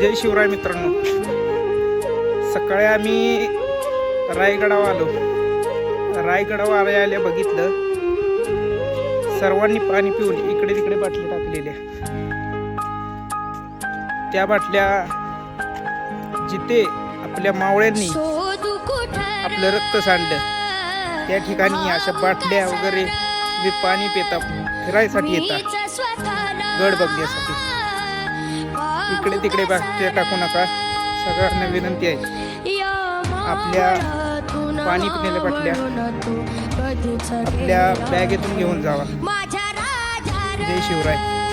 जय शिवराय मित्रांनो. सकाळी आम्ही रायगडावर आलो. रायगडावर आल्या बघितलं. सर्वांनी पाणी पिऊन इकडे तिकडे बाटल्या टाकलेल्या. त्या बाटल्या जिथे आपल्या मावळ्यांनी आपलं रक्त सांडलं त्या ठिकाणी अशा बाटल्या वगैरे मी पाणी पितात फिरायसाठी येतात गड बघण्यासाठी. इकडे तिकडे बाटल्या टाकू नका. सगळ्यांना विनंती आहे. आपल्या पाणी पिण्याच्या बाटल्या आपल्या बॅगेतून घेऊन जावा. जय शिवराय.